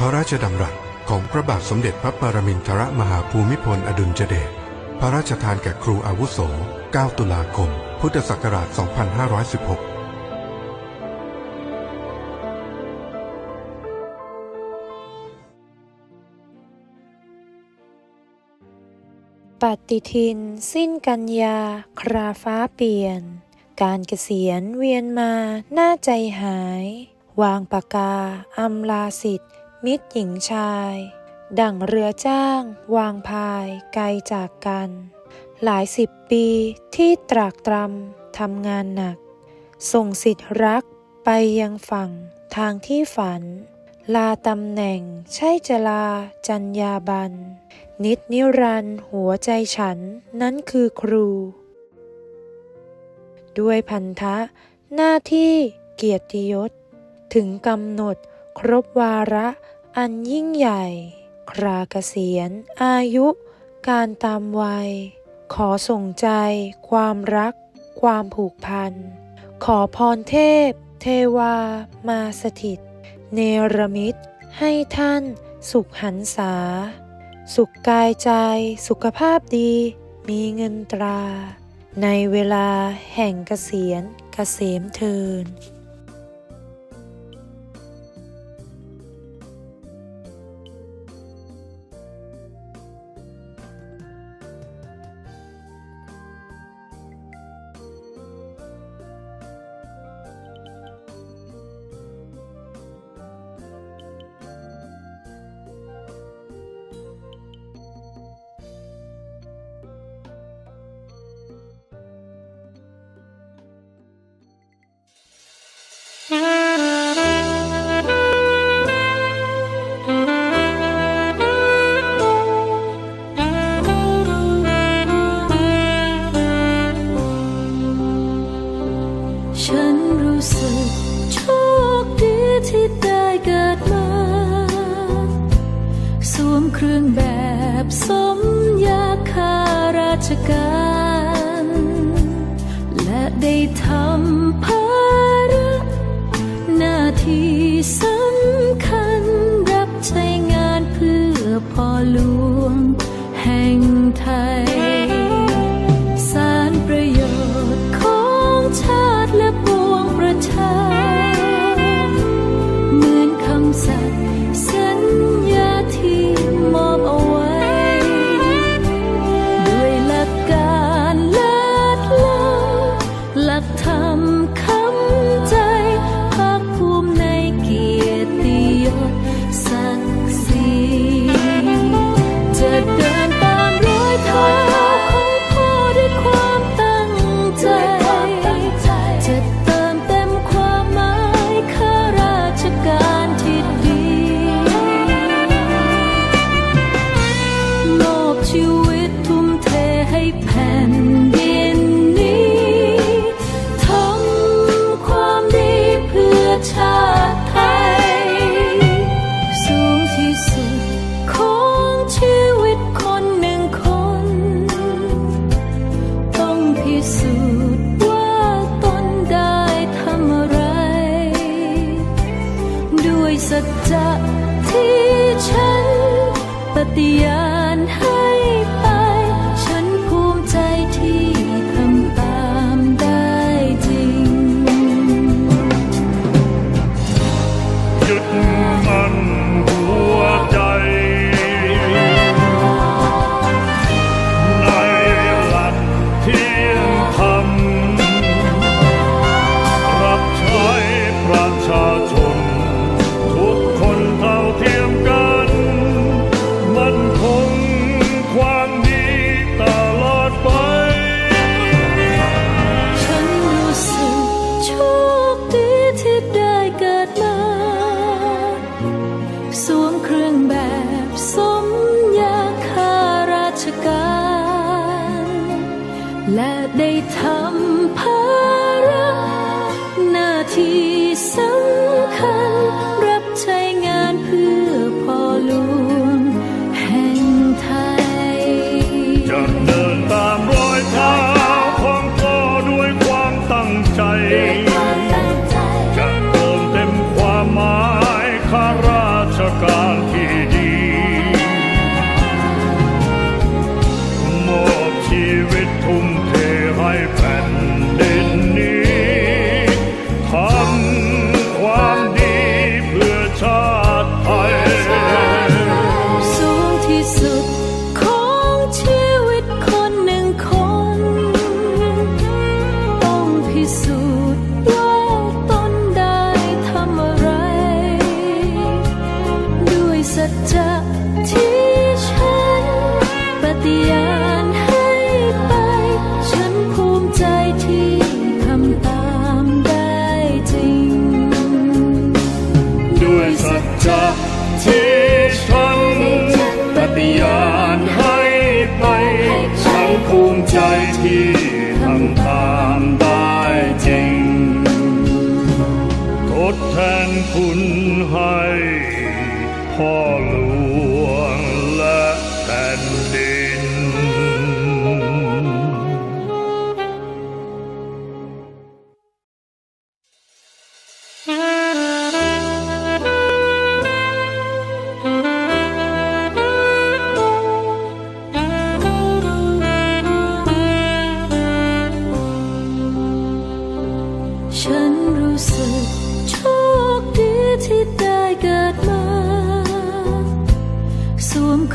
พระราชดำรัสของพระบาทสมเด็จพระปรมินทรมหาภูมิพลอดุลยเดช พระราชทานแก่ครูอาวุโส 9 ตุลาคม พุทธศักราช 2516ปฏิทิน สิ้นกันยา คราฟ้าเปลี่ยน การเกษียณเวียนมาหน้าใจหาย วางปากกาอำลาสิทธิ์ มิตรหญิงชาย ดั่งเรือจ้าง วางพายไกลจากกัน หลายสิบปีที่ตรากตรำทำงานหนัก ส่งสิทธิรักไปยังฝั่งทางที่ฝัน ลาตำแหน่งใช่จะลาจัญญาบัน นิดนิรันต์หัวใจฉันนั้นคือครู ด้วยพันธะ หน้าที่เกียรติยศ ถึงกำหนดครบวาระ อันยิ่งใหญ่ คราเกษียณ อายุ การตามวัย ขอส่งใจ ความรัก ความผูกพัน ขอพรเทพ เทวา มาสถิต เนรมิต ให้ท่าน สุขหันษา สุขกายใจ สุขภาพดี มีเงินตรา ในเวลาแห่งเกษียณเกษมเทิน ฉันรู้สึกโชคดีที่ได้เกิดมา สวมเครื่องแบบสมยาข้าราชการ 他ูมิใจที่ทำตามได้จริง ทดแทนคุณให้พ่อหลว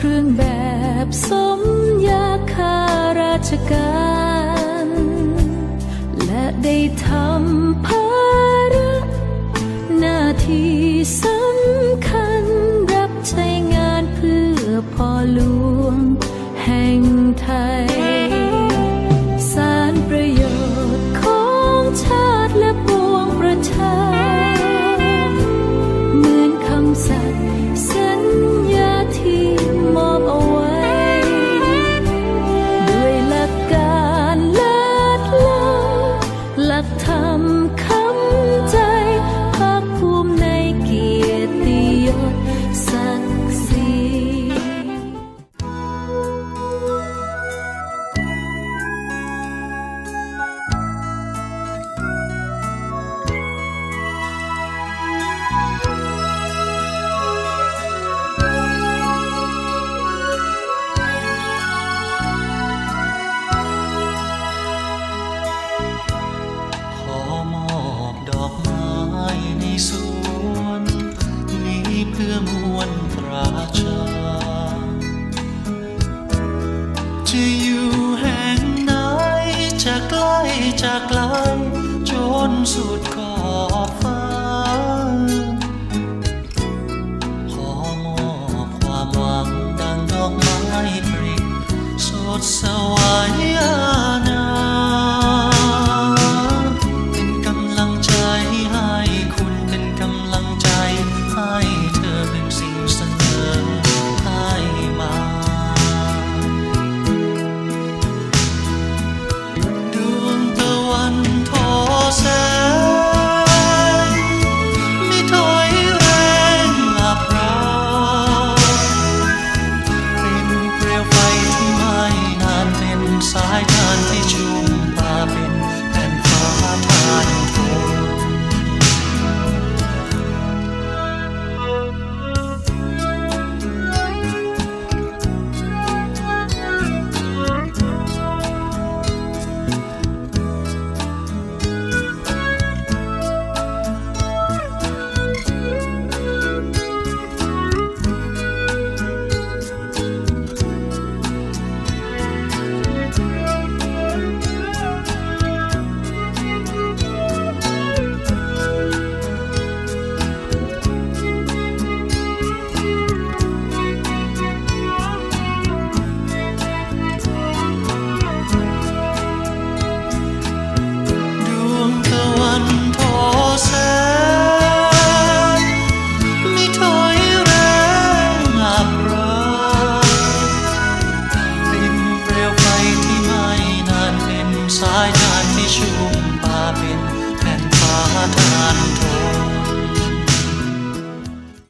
เครื่องแบบสมยาคาราชการ และได้ทำภาระหน้าที่สำคัญรับใช้งานเพื่อพอลู